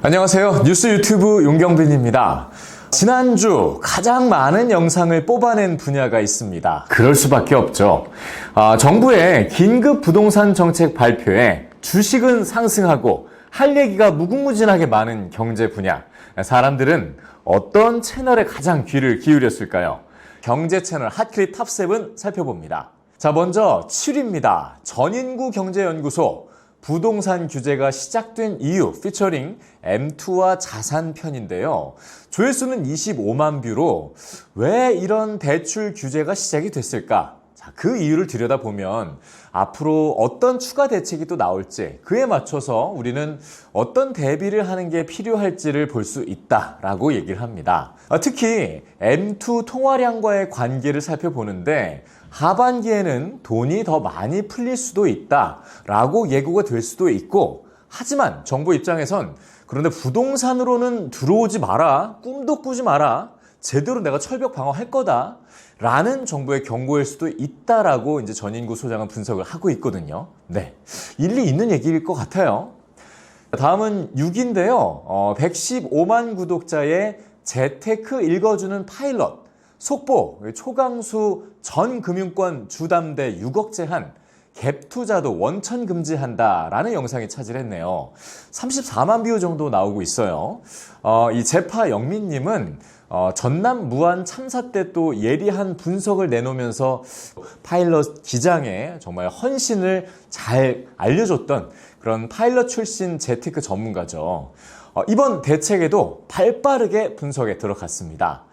안녕하세요. 뉴스 유튜브 용경빈입니다. 지난주 가장 많은 영상을 뽑아낸 분야가 있습니다. 그럴 수밖에 없죠. 아, 정부의 긴급 부동산 정책 발표에 주식은 상승하고 할 얘기가 무궁무진하게 많은 경제 분야. 사람들은 어떤 채널에 가장 귀를 기울였을까요? 경제 채널 핫클립 탑7 살펴봅니다. 자, 먼저 7위입니다. 전인구 경제연구소. 부동산 규제가 시작된 이유 피처링 M2와 자산 편인데요. 조회수는 25만 뷰로 왜 이런 대출 규제가 시작이 됐을까? 자, 그 이유를 들여다보면 앞으로 어떤 추가 대책이 또 나올지 그에 맞춰서 우리는 어떤 대비를 하는 게 필요할지를 볼 수 있다라고 얘기를 합니다. 아, 특히 M2 통화량과의 관계를 살펴보는데 하반기에는 돈이 더 많이 풀릴 수도 있다라고 예고가 될 수도 있고 하지만 정부 입장에선 그런데 부동산으로는 들어오지 마라 꿈도 꾸지 마라 제대로 내가 철벽 방어할 거다 라는 정부의 경고일 수도 있다라고 이제 전인구 소장은 분석을 하고 있거든요. 네. 일리 있는 얘기일 것 같아요. 다음은 6인데요. 어, 115만 구독자의 재테크 읽어주는 파일럿. 속보, 초강수 전 금융권 주담대 6억 제한, 갭 투자도 원천 금지한다라는 영상이 차지했네요. 34만 뷰 정도 나오고 있어요. 어, 이 재파 영민님은 어, 전남 무안 참사 때 또 예리한 분석을 내놓으면서 파일럿 기장에 정말 헌신을 잘 알려줬던 그런 파일럿 출신 재테크 전문가죠. 어, 이번 대책에도 발빠르게 분석에 들어갔습니다.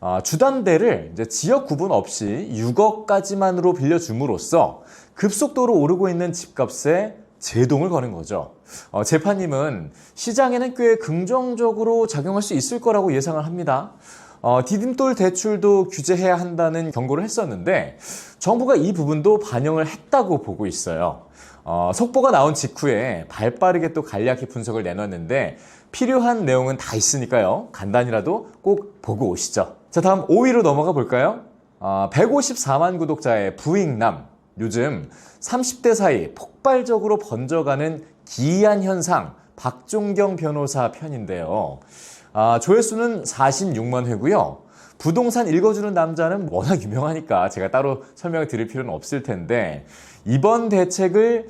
어, 주담대를 이제 지역 구분 없이 6억까지만으로 빌려줌으로써 급속도로 오르고 있는 집값에 제동을 거는 거죠. 어, 재판님은 시장에는 꽤 긍정적으로 작용할 수 있을 거라고 예상을 합니다. 어, 디딤돌 대출도 규제해야 한다는 경고를 했었는데 정부가 이 부분도 반영을 했다고 보고 있어요. 어, 속보가 나온 직후에 발빠르게 또 간략히 분석을 내놨는데 필요한 내용은 다 있으니까요. 간단히라도 꼭 보고 오시죠. 자, 다음 5위로 넘어가 볼까요? 어, 154만 구독자의 부익남. 요즘 30대 사이 폭발적으로 번져가는 기이한 현상, 박종경 변호사 편인데요. 아, 조회수는 46만 회고요. 부동산 읽어주는 남자는 워낙 유명하니까 제가 따로 설명을 드릴 필요는 없을 텐데 이번 대책을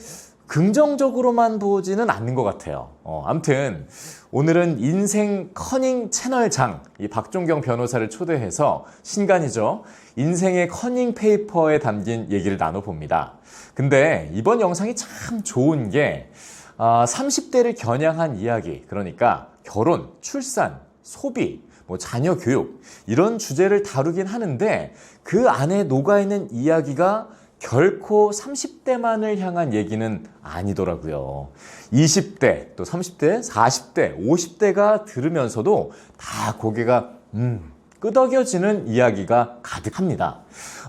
긍정적으로만 보지는 않는 것 같아요. 어, 암튼 오늘은 인생 커닝 채널장 이 박종경 변호사를 초대해서 신간이죠. 인생의 커닝 페이퍼에 담긴 얘기를 나눠봅니다. 근데 이번 영상이 참 좋은 게 아, 30대를 겨냥한 이야기 그러니까 결혼, 출산, 소비, 뭐 자녀 교육 이런 주제를 다루긴 하는데 그 안에 녹아 있는 이야기가 결코 30대만을 향한 얘기는 아니더라고요. 20대, 또 30대, 40대, 50대가 들으면서도 다 고개가 음, 끄덕여지는 이야기가 가득합니다.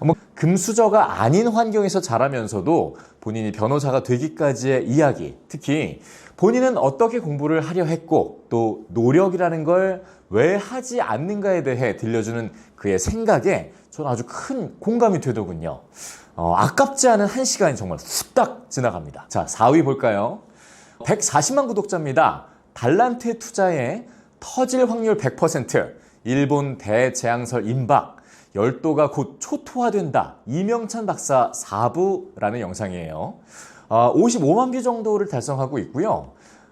뭐 금수저가 아닌 환경에서 자라면서도 본인이 변호사가 되기까지의 이야기, 특히 본인은 어떻게 공부를 하려 했고 또 노력이라는 걸 왜 하지 않는가에 대해 들려주는 그의 생각에 저는 아주 큰 공감이 되더군요. 어, 아깝지 않은 한 시간이 정말 후딱 지나갑니다. 자, 4위 볼까요? 140만 구독자입니다. 달란트 투자에 터질 확률 100%, 일본 대재앙설 임박, 열도가 곧 초토화된다. 이명찬 박사 4부라는 영상이에요. 어, 55만 뷰 정도를 달성하고 있고요.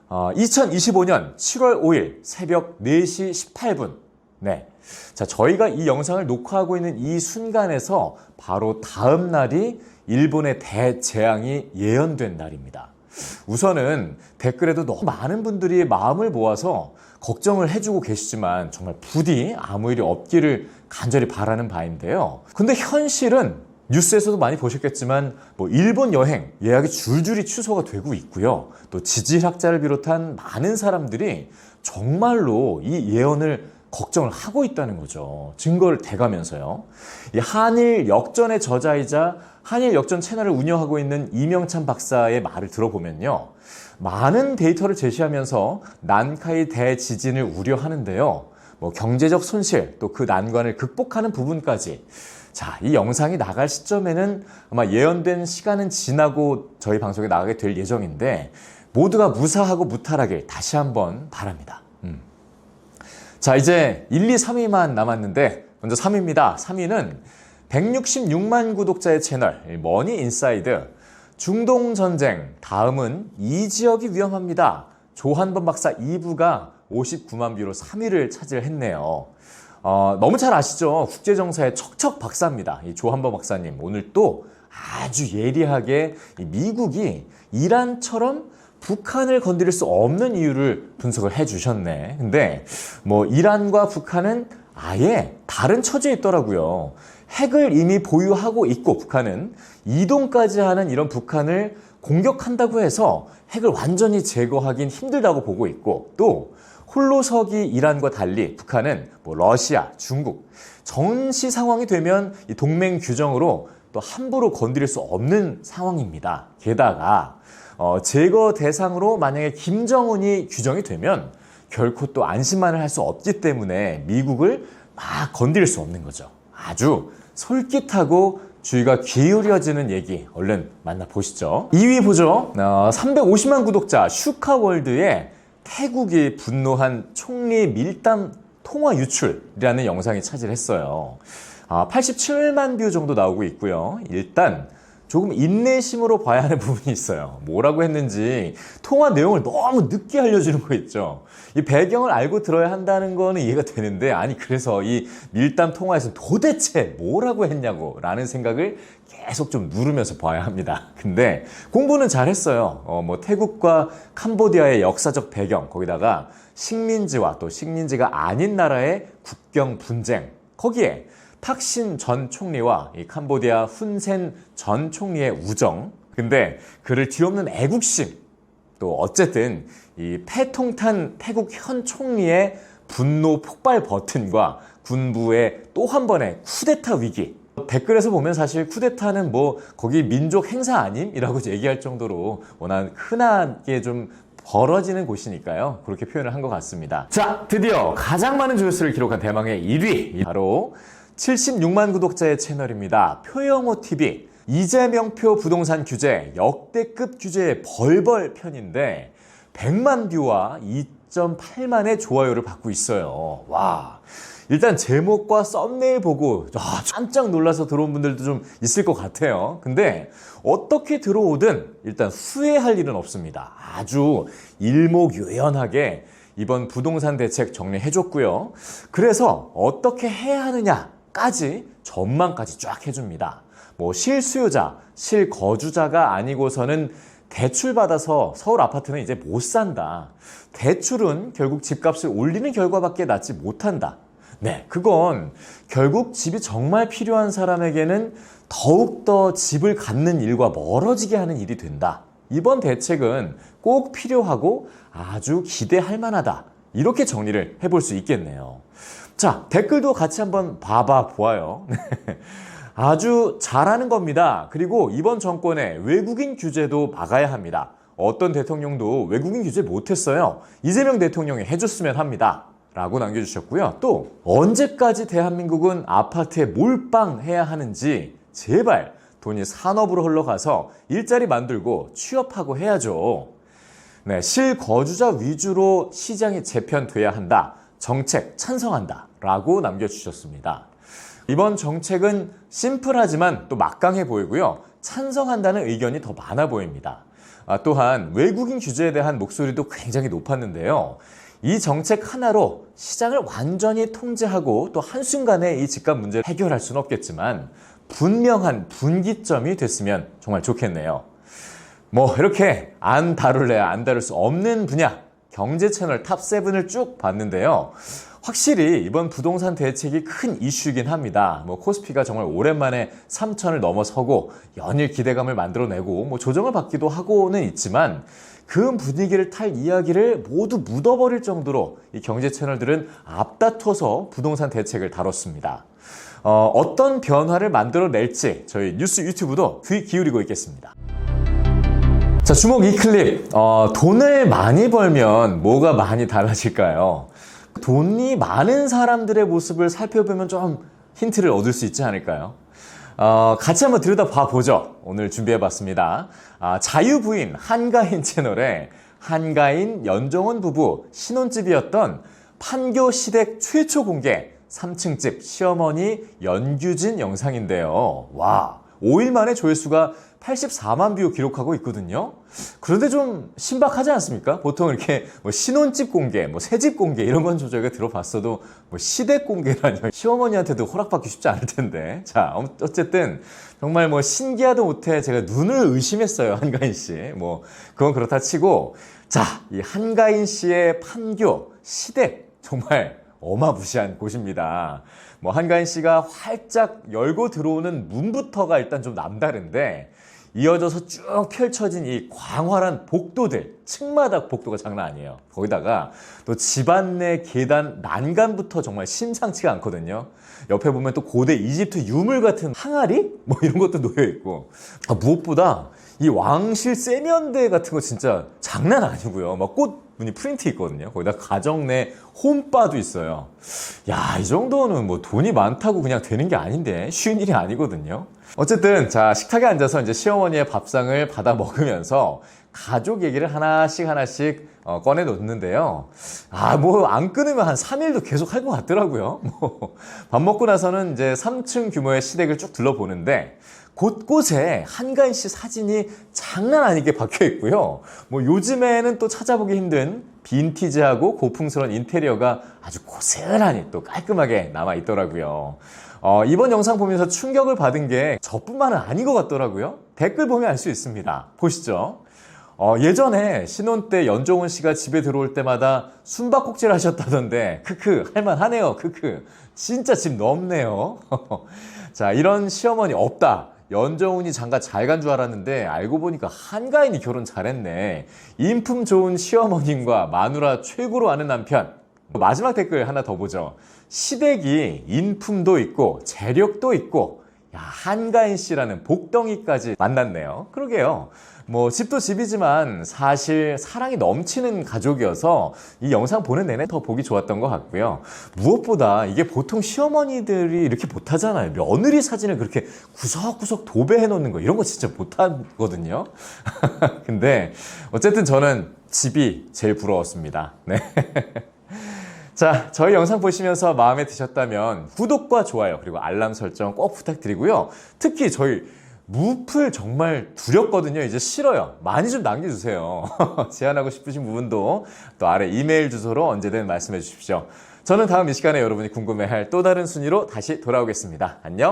어, 2025년 7월 5일 새벽 4시 18분. 네. 자, 저희가 이 영상을 녹화하고 있는 이 순간에서 바로 다음 날이 일본의 대재앙이 예언된 날입니다. 우선은 댓글에도 너무 많은 분들이 마음을 모아서 걱정을 해주고 계시지만 정말 부디 아무 일이 없기를 간절히 바라는 바인데요. 근데 현실은 뉴스에서도 많이 보셨겠지만 뭐 일본 여행 예약이 줄줄이 취소가 되고 있고요. 또 지질학자를 비롯한 많은 사람들이 정말로 이 예언을 걱정을 하고 있다는 거죠. 증거를 대가면서요. 이 한일 역전의 저자이자 한일 역전 채널을 운영하고 있는 이명찬 박사의 말을 들어보면요. 많은 데이터를 제시하면서 난카이 대지진을 우려하는데요. 뭐 경제적 손실, 또 그 난관을 극복하는 부분까지 자, 이 영상이 나갈 시점에는 아마 예언된 시간은 지나고 저희 방송에 나가게 될 예정인데 모두가 무사하고 무탈하길 다시 한번 바랍니다. 음. 자, 이제 1, 2, 3위만 남았는데 먼저 3위입니다. 3위는 166만 구독자의 채널 머니 인사이드 중동 전쟁 다음은 이 지역이 위험합니다. 조한범 박사 2부가 59만 뷰로 3위를 차지했네요. 어, 너무 잘 아시죠? 국제정사의 척척 박사입니다. 이 조한범 박사님 오늘 또 아주 예리하게 이 미국이 이란처럼 북한을 건드릴 수 없는 이유를 분석을 해 주셨네. 근데 뭐 이란과 북한은 아예 다른 처지에 있더라고요. 핵을 이미 보유하고 있고 북한은 이동까지 하는 이런 북한을 공격한다고 해서 핵을 완전히 제거하긴 힘들다고 보고 있고 또 홀로서기 이란과 달리 북한은 뭐 러시아, 중국 전시 상황이 되면 이 동맹 규정으로 또 함부로 건드릴 수 없는 상황입니다. 게다가 어, 제거 대상으로 만약에 김정은이 규정이 되면 결코 또 안심만을 할 수 없기 때문에 미국을 막 건드릴 수 없는 거죠. 아주 솔깃하고 주의가 기울여지는 얘기 얼른 만나보시죠. 2위 보죠. 어, 350만 구독자 슈카월드의 태국이 분노한 총리 밀담 통화 유출이라는 영상이 차지했어요. 아, 87만 뷰 정도 나오고 있고요. 일단 조금 인내심으로 봐야 하는 부분이 있어요. 뭐라고 했는지 통화 내용을 너무 늦게 알려주는 거 있죠. 이 배경을 알고 들어야 한다는 거는 이해가 되는데 아니 그래서 이 밀담 통화에서 도대체 뭐라고 했냐고 라는 생각을 계속 좀 누르면서 봐야 합니다. 근데 공부는 잘 했어요. 어, 뭐 태국과 캄보디아의 역사적 배경 거기다가 식민지와 또 식민지가 아닌 나라의 국경 분쟁 거기에 탁신 전 총리와 이 캄보디아 훈센 전 총리의 우정. 근데 그를 뒤엎는 애국심. 또 어쨌든 이 패통탄 태국 현 총리의 분노 폭발 버튼과 군부의 또 한 번의 쿠데타 위기. 댓글에서 보면 사실 쿠데타는 뭐 거기 민족 행사 아님이라고 얘기할 정도로 워낙 흔하게 좀 벌어지는 곳이니까요. 그렇게 표현을 한 것 같습니다. 자, 드디어 가장 많은 조회수를 기록한 대망의 1위. 바로 76만 구독자의 채널입니다. 표영호 TV. 이재명표 부동산 규제, 역대급 규제의 벌벌 편인데 100만 뷰와 2.8만의 좋아요를 받고 있어요. 와. 일단 제목과 썸네일 보고 아, 깜짝 놀라서 들어온 분들도 좀 있을 것 같아요. 근데 어떻게 들어오든 일단 후회할 일은 없습니다. 아주 일목요연하게 이번 부동산 대책 정리해줬고요. 그래서 어떻게 해야 하느냐 까지 전망까지 쫙 해줍니다. 뭐 실수요자, 실거주자가 아니고서는 대출 받아서 서울 아파트는 이제 못 산다. 대출은 결국 집값을 올리는 결과밖에 낳지 못한다. 네, 그건 결국 집이 정말 필요한 사람에게는 더욱더 집을 갖는 일과 멀어지게 하는 일이 된다. 이번 대책은 꼭 필요하고 아주 기대할 만하다. 이렇게 정리를 해볼 수 있겠네요. 자, 댓글도 같이 한번 봐봐 보아요. 아주 잘하는 겁니다. 그리고 이번 정권에 외국인 규제도 막아야 합니다. 어떤 대통령도 외국인 규제 못했어요. 이재명 대통령이 해줬으면 합니다. 라고 남겨주셨고요. 또 언제까지 대한민국은 아파트에 몰빵해야 하는지 제발 돈이 산업으로 흘러가서 일자리 만들고 취업하고 해야죠. 네, 실거주자 위주로 시장이 재편돼야 한다. 정책 찬성한다. 라고 남겨주셨습니다. 이번 정책은 심플하지만 또 막강해 보이고요. 찬성한다는 의견이 더 많아 보입니다. 아, 또한 외국인 규제에 대한 목소리도 굉장히 높았는데요. 이 정책 하나로 시장을 완전히 통제하고 또 한순간에 이 집값 문제를 해결할 수는 없겠지만 분명한 분기점이 됐으면 정말 좋겠네요. 뭐 이렇게 안 다룰래야 안 다룰 수 없는 분야 경제 채널 탑 7을 쭉 봤는데요. 확실히 이번 부동산 대책이 큰 이슈이긴 합니다. 뭐 코스피가 정말 오랜만에 3천을 넘어서고 연일 기대감을 만들어내고 뭐 조정을 받기도 하고는 있지만 그 분위기를 탈 이야기를 모두 묻어버릴 정도로 이 경제 채널들은 앞다퉈서 부동산 대책을 다뤘습니다. 어, 어떤 변화를 만들어낼지 저희 뉴스 유튜브도 귀 기울이고 있겠습니다. 자, 주목 이 클립. 어, 돈을 많이 벌면 뭐가 많이 달라질까요? 돈이 많은 사람들의 모습을 살펴보면 좀 힌트를 얻을 수 있지 않을까요? 어, 같이 한번 들여다 봐 보죠. 오늘 준비해 봤습니다. 아, 자유부인 한가인 채널에 한가인 연정원 부부 신혼집이었던 판교 시댁 최초 공개 3층 집 시어머니 연규진 영상인데요. 와, 5일 만에 조회수가 84만 뷰 기록하고 있거든요. 그런데 좀 신박하지 않습니까? 보통 이렇게 뭐 신혼집 공개, 뭐 새집 공개 이런 건 저희가 들어봤어도 뭐 시댁 공개라니 시어머니한테도 허락받기 쉽지 않을 텐데. 자, 어- 어쨌든 정말 뭐 신기하도 못해 제가 눈을 의심했어요 한가인 씨. 뭐 그건 그렇다 치고 자, 이 한가인 씨의 판교 시댁 정말 어마무시한 곳입니다. 뭐 한가인 씨가 활짝 열고 들어오는 문부터가 일단 좀 남다른데 이어져서 쭉 펼쳐진 이 광활한 복도들 층마다 복도가 장난 아니에요. 거기다가 또 집안 내 계단 난간부터 정말 심상치가 않거든요. 옆에 보면 또 고대 이집트 유물 같은 항아리 뭐 이런 것도 놓여 있고 아, 무엇보다 이 왕실 세면대 같은 거 진짜 장난 아니고요. 막 꽃 무늬 프린트 있거든요. 거기다 가정 내 홈바도 있어요. 야, 이 정도는 뭐 돈이 많다고 그냥 되는 게 아닌데 쉬운 일이 아니거든요. 어쨌든 자 식탁에 앉아서 이제 시어머니의 밥상을 받아 먹으면서 가족 얘기를 하나씩 하나씩 어, 꺼내 놓는데요. 아, 뭐 안 끊으면 한 3일도 계속 할 것 같더라고요. 뭐 밥 먹고 나서는 이제 3층 규모의 시댁을 쭉 둘러보는데 곳곳에 한가인 씨 사진이 장난 아니게 박혀 있고요. 뭐 요즘에는 또 찾아보기 힘든 빈티지하고 고풍스러운 인테리어가 아주 고스란히 또 깔끔하게 남아 있더라고요. 어, 이번 영상 보면서 충격을 받은 게 저뿐만은 아닌 것 같더라고요. 댓글 보면 알 수 있습니다. 보시죠. 어, 예전에 신혼 때 연종훈 씨가 집에 들어올 때마다 숨바꼭질 하셨다던데 크크 할만하네요 크크 진짜 집 넓네요 자 이런 시어머니 없다 연정훈이 장가 잘 간 줄 알았는데 알고 보니까 한가인이 결혼 잘했네 인품 좋은 시어머님과 마누라 최고로 아는 남편 마지막 댓글 하나 더 보죠 시댁이 인품도 있고 재력도 있고 야, 한가인 씨라는 복덩이까지 만났네요. 그러게요. 뭐 집도 집이지만 사실 사랑이 넘치는 가족이어서 이 영상 보는 내내 더 보기 좋았던 것 같고요. 무엇보다 이게 보통 시어머니들이 이렇게 못하잖아요. 며느리 사진을 그렇게 구석구석 도배해 놓는 거 이런 거 진짜 못하거든요. 근데 어쨌든 저는 집이 제일 부러웠습니다. 네. 자, 저희 영상 보시면서 마음에 드셨다면 구독과 좋아요 그리고 알람 설정 꼭 부탁드리고요. 특히 저희 무풀 정말 두렵거든요. 이제 싫어요. 많이 좀 남겨주세요. 제안하고 싶으신 부분도 또 아래 이메일 주소로 언제든 말씀해 주십시오. 저는 다음 이 시간에 여러분이 궁금해할 또 다른 순위로 다시 돌아오겠습니다. 안녕.